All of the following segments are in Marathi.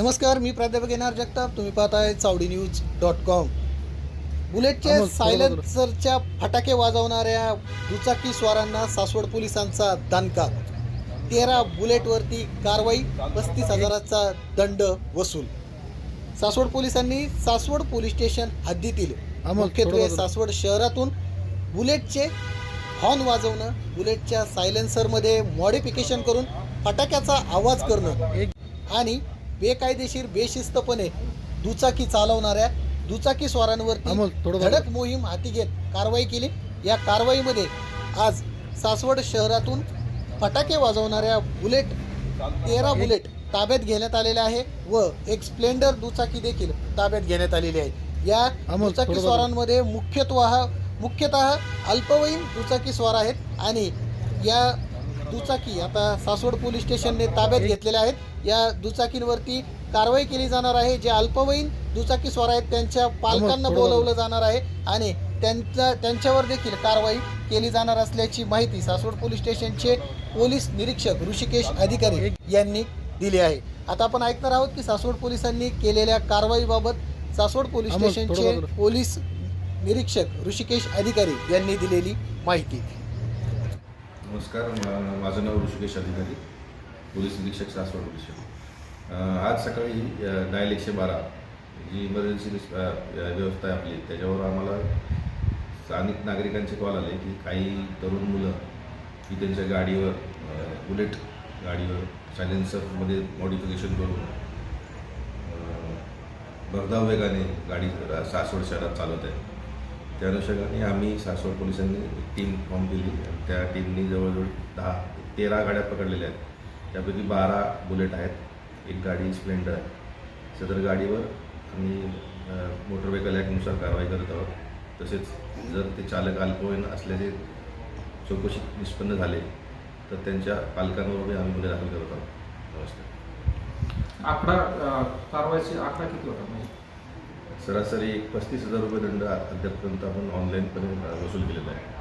नमस्कार मी प्राध्यापक येणार जगताप. तुम्ही पाहताय चावडी न्यूज डॉट कॉम. बुलेटच्या सायलेन्सरच्या फटाके वाजवणाऱ्या दुचाकी स्वारांना सासवड पोलिसांचा दणका. तेरा बुलेटवरती कारवाई पस्तीस हजाराचा दंड वसूल. सासवड पोलिसांनी सासवड पोलीस स्टेशन हद्दीतील मुख्यत्वे. सासवड शहरातून बुलेटचे हॉर्न वाजवणं बुलेटच्या सायलेन्सरमध्ये मॉडिफिकेशन करून फटाक्याचा आवाज करणं आणि बेकायदेशीर बेशिस्तपणे दुचाकी चालवणाऱ्या दुचाकी स्वारांवरती धडक. मोहीम हाती घेत कारवाई केली. या कारवाईमध्ये आज सासवड शहरातून फटाके वाजवणाऱ्या बुलेट तेरा बुलेट ताब्यात घेण्यात आलेल्या आहे व एक स्प्लेंडर दुचाकी देखील ताब्यात घेण्यात आलेली आहे. या दुचाकी स्वारांमध्ये मुख्यत्व मुख्यतः अल्पवयीन दुचाकी स्वार आहेत आणि या दुचाकी आता सासवड पोलीस स्टेशनने ताब्यात घेतलेल्या आहेत. या दुचाकींवरती कारवाई केली जाणार आहे. जे अल्पवयीन दुचाकी स्वार आहेत त्यांच्या पालकांना बोलवलं जाणार आहे आणि त्यांच्या त्यांच्यावर देखील कारवाई केली जाणार असल्याची माहिती सासवड पोलीस स्टेशनचे पोलीस निरीक्षक ऋषिकेश अधिकारी यांनी दिली आहे. आता आपण ऐकणार आहोत की सासवड पोलिसांनी केलेल्या कारवाईबाबत सासवड पोलीस स्टेशनचे. पोलीस निरीक्षक ऋषिकेश अधिकारी यांनी दिलेली माहिती. नमस्कार माझं नाव ऋषिकेश अधिकारी पोलीस निरीक्षक सासवड पोलीस आज सकाळी डायल एकशे बारा जी इमर्जन्सी व्यवस्था आहे आपली. त्याच्यावर आम्हाला स्थानिक नागरिकांचे कॉल आले की काही तरुण मुलं की त्यांच्या गाडीवर बुलेट गाडीवर सायलेन्सरमध्ये मॉडिफिकेशन करून भरधाव वेगाने गाडी सासवड शहरात चालवत आहे त्या अनुषंगाने आम्ही सासवड पोलिसांनी टीम फॉर्म केली त्या टीमनी जवळजवळ दहा तेरा गाड्या पकडलेल्या आहेत. त्यापैकी बारा बुलेट आहेत एक गाडी स्प्लेंडर आहे. सदर गाडीवर आम्ही मोटर व्हेकल ॲक्टनुसार कारवाई करत आहोत. तसेच जर ते चालक अल्पवयीन असल्याचे चौकशी निष्पन्न झाले तर त्यांच्या पालकांवरही आम्ही गुन्हे दाखल करत आहोत. नमस्कार. आकडा अ, कारवाईची आकडा किती होता? म्हणजे सरासरी एक पस्तीस हजार रुपये दंड अद्यापपर्यंत आपण ऑनलाईनपणे वसूल केलेला आहे.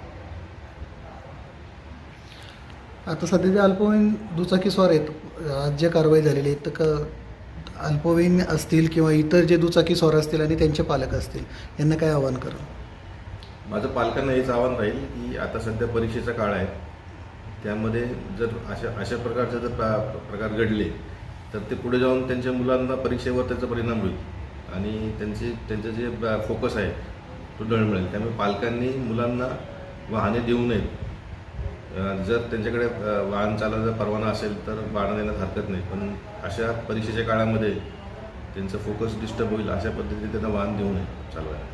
आता सध्या जे अल्पवयीन दुचाकी स्वार आहेत. आज जे कारवाई झालेली आहे तर क अल्पवयीन असतील किंवा इतर जे दुचाकी स्वार असतील आणि त्यांचे पालक असतील यांना काय आव्हान करा माझं पालकांना हेच आव्हान राहील की आता सध्या परीक्षेचा काळ आहे. त्यामध्ये जर अशा अशा प्रकारचे जर प्र- प्रकार घडले तर ते पुढे जाऊन त्यांच्या मुलांना परीक्षेवर त्याचा परिणाम होईल. आणि त्यांचे त्यांचं जे फोकस आहे तो डळमळेल त्यामुळे पालकांनी मुलांना वाहने देऊ नयेत. जर त्यांच्याकडे वाहन चालवायचा परवाना असेल तर वाहन देण्यात हरकत नाही. पण अशा परीक्षेच्या काळामध्ये त्यांचं फोकस डिस्टर्ब होईल अशा पद्धतीने त्यांना वाहन देऊ नये चालवायला.